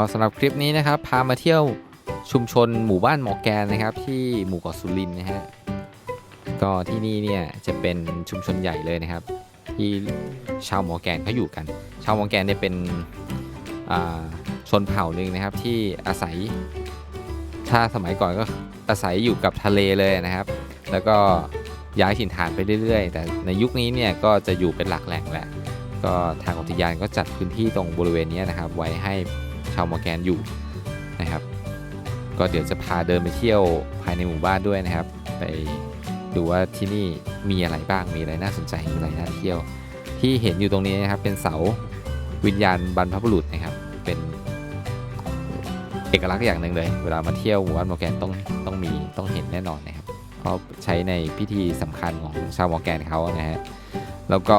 ก็สำหรับคลิปนี้นะครับ พามาเที่ยวชุมชนหมู่บ้านหมอแกนนะครับ ที่หมู่เกาะสุรินทร์นะฮะก็ที่นี่เนี่ยจะเป็นชุมชนใหญ่เลยนะครับ ที่ชาวหมอแกนเขาอยู่กัน ชาวหมอแกนเนี่ยเป็นชนเผ่าหนึ่งนะครับที่อาศัยถ้าสมัยก่อนก็อาศัยอยู่กับทะเลเลยนะครับ แล้วก็ย้ายถิ่นฐานไปเรื่อยๆ แต่ในยุคนี้เนี่ยก็จะอยู่เป็นหลักแหล่งแหละก็ทางอุทยานก็จัดพื้นที่ตรงบริเวณนี้นะครับ ไว้ให้าวมอร์แกนอยู่นะครับ ก็เดี๋ยวจะพาเดินไปเที่ยวภายในหมู่บ้านด้วยนะครับ ไปดูว่าที่นี่มีอะไรบ้างมีอะไรน่าสนใจมีอะไรน่าเที่ยว ที่เห็นอยู่ตรงนี้นะครับ เป็นเสาวิญญาณบรรพบุรุษนะครับ เป็นเอกลักษณ์อย่างหนึ่งเลย เวลามาเที่ยวหมู่บ้านมอร์แกนต้องต้องมีต้องเห็นแน่นอนนะครับเพราะใช้ในพิธีสำคัญของชาวมอร์แกนเขานะฮะแล้วก็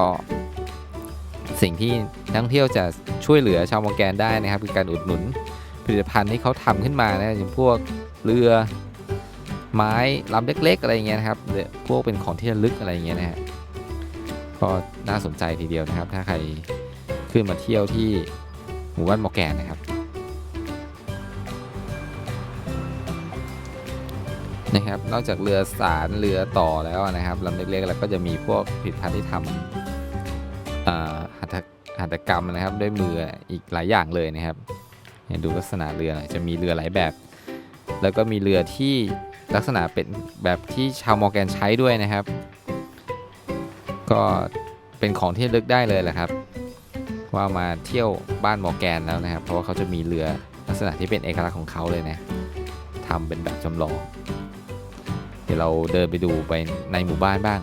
สิ่งที่นักท่องเที่ยวจะ ช่วยเหลือชาวมอร์แกนได้นะครับคือการอุดหนุนผลิตภัณฑ์ที่เขาทำขึ้นมานะอย่างพวกเรือไม้ลำเล็ก ๆ อะไรเงี้ยนะครับพวกเป็นของที่ระลึกอะไรเงี้ยนะฮะก็น่าสนใจทีเดียวนะครับ ถ้าใครขึ้นมาเที่ยวที่หมู่บ้านมอแกนนะครับนะครับ นอกจากเรือสารเรือต่อแล้วนะครับลำเล็กๆแล้วก็จะมีพวกผลิตภัณฑ์ที่ทำอ่าหัตถ หัตถกรรมนะครับด้วยมืออีกหลายอย่างเลยนะครับดูลักษณะเรือจะมีเรือหลายแบบ แล้วก็มีเรือที่ลักษณะเป็นแบบที่ชาวมอร์แกนใช้ด้วยนะครับ ก็เป็นของที่ลึกได้เลยแหละครับ ว่ามาเที่ยวบ้านมอร์แกนแล้วนะครับ เพราะว่าเขาจะมีเรือลักษณะที่เป็นเอกลักษณ์ของเขาเลยนะทำเป็นแบบจำลอง เดี๋ยวเราเดินไปดูไปในหมู่บ้านบ้าง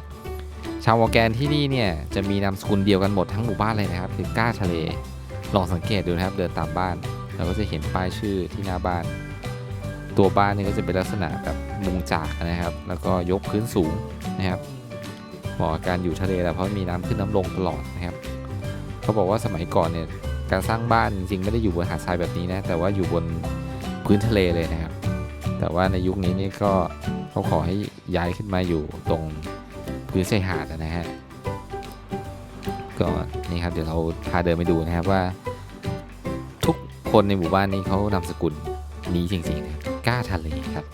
ชาวมอแกนที่นี่เนี่ยจะมีนามสกุลเดียวกันหมดทั้งหมู่บ้านเลยนะครับ คือก้าทะเล ลองสังเกตดูนะครับเดินตามบ้าน เราก็จะเห็นป้ายชื่อที่หน้าบ้าน ตัวบ้านนี่ก็จะเป็นลักษณะแบบมุงจากนะครับ แล้วก็ยกพื้นสูงนะครับเหมาะกับการอยู่ทะเลแหละเพราะมีน้ำขึ้นน้ำลงตลอดนะครับ เขาบอกว่าสมัยก่อนเนี่ยการสร้างบ้านจริงๆไม่ได้อยู่บนหาดทรายแบบนี้นะแต่ว่าอยู่บนพื้นทะเลเลยนะครับ แต่ว่าในยุคนี้นี่ก็เขาขอให้ย้ายขึ้นมาอยู่ตรง พื้นชายหาดนะฮะก็นี่ครับเดี๋ยวเราพาเดินไปดูนะครับว่า ทุกคนในหมู่บ้านนี้เขานามสกุลนี้จริงๆนะกล้าทะเลครับ